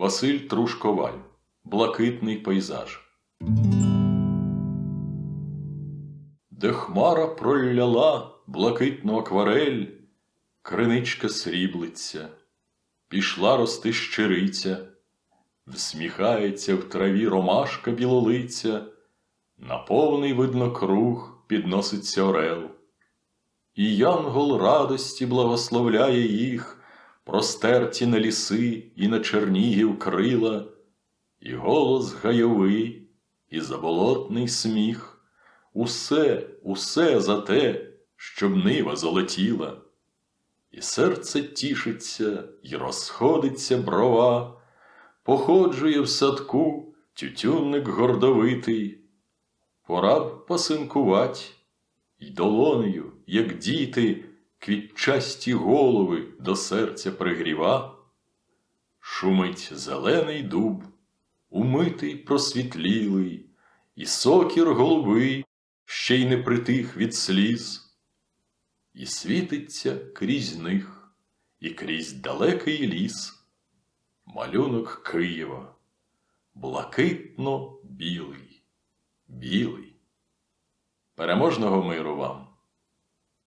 Василь Трушковаль. Блакитний пейзаж. Де хмара проляла блакитну акварель, криничка сріблиться, пішла рости щириця, всміхається в траві ромашка білолиця, на повний видно круг підноситься орел. І янгол радості благословляє їх, простерті на ліси і на чернігів крила, і голос гайовий, і заболотний сміх. Усе, усе за те, щоб нива золотіла. І серце тішиться, і розходиться брова, походжує в садку тютюнник гордовитий. Пора б посинкувать, й долонею, як діти, квітчасті голови до серця пригріва. Шумить зелений дуб, умитий просвітлілий, і сокір голубий ще й не притих від сліз, і світиться крізь них, і крізь далекий ліс, малюнок Києва, блакитно білий, білий. Переможного миру вам!